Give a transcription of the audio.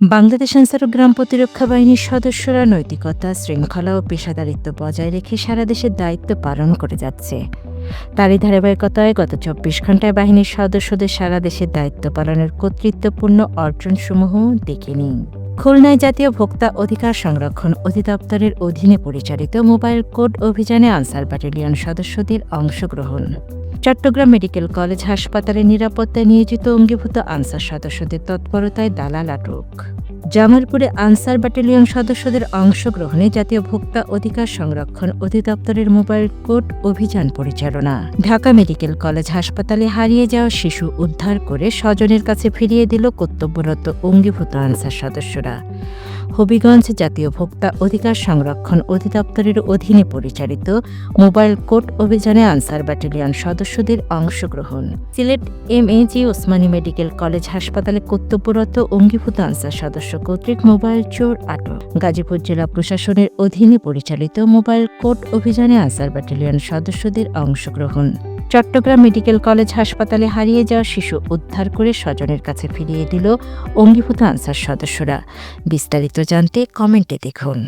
বাংলাদেশ আনসার ও গ্রাম প্রতিরক্ষা বাহিনীর সদস্যরা নৈতিকতা, শৃঙ্খলা ও পেশাদারিত্ব বজায় রেখে সারা দেশের দায়িত্ব পালন করে যাচ্ছে। তারই ধারাবাহিকতায় গত চব্বিশ ঘন্টায় বাহিনীর সদস্যদের সারা দেশের দায়িত্ব পালনের কর্তৃত্বপূর্ণ অর্জনসমূহ দেখে নিন। খুলনায় জাতীয় ভোক্তা অধিকার সংরক্ষণ অধিদপ্তরের অধীনে পরিচালিত মোবাইল কোড অভিযানে আনসার ব্যাটালিয়ন সদস্যদের অংশগ্রহণ। চট্টগ্রাম মেডিকেল কলেজ হাসপাতালে নিরাপত্তায় নিয়োজিত অঙ্গীভূত আনসার সদস্যদের তৎপরতায় দালাল আটক। জামালপুরে আনসার ব্যাটালিয়ন সদস্যদের অংশগ্রহণে জাতীয় ভোক্তা অধিকার সংরক্ষণ অধিদপ্তরের মোবাইল কোর্ট অভিযান পরিচালনা। ঢাকা মেডিকেল কলেজ হাসপাতালে হারিয়ে যাওয়া শিশু উদ্ধার করে স্বজনের কাছে ফিরিয়ে দিল কর্তব্যরত অঙ্গীভূত আনসার সদস্যরা। হবিগঞ্জ জাতীয় ভোক্তা অধিকার সংরক্ষণ অধিদপ্তরের অধীনে পরিচালিত মোবাইল কোর্ট অভিযানে আনসার ব্যাটালিয়ন সদস্যদের অংশগ্রহণ। Sylhet M A G Osmani medical college হাসপাতালে কর্তব্যরত অঙ্গীভূত আনসার সদস্য কর্তৃক মোবাইল চোর আটক। গাজীপুর জেলা প্রশাসনের অধীনে পরিচালিত মোবাইল কোর্ট অভিযানে আনসার ব্যাটালিয়ন সদস্যদের অংশগ্রহণ। চট্টগ্রাম মেডিকেল কলেজ হাসপাতালে হারিয়ে যাওয়া শিশু উদ্ধার করে স্বজনের কাছে ফিরিয়ে দিল অঙ্গীভূত আনসার সদস্যরা। বিস্তারিত জানতে কমেন্টে দেখুন।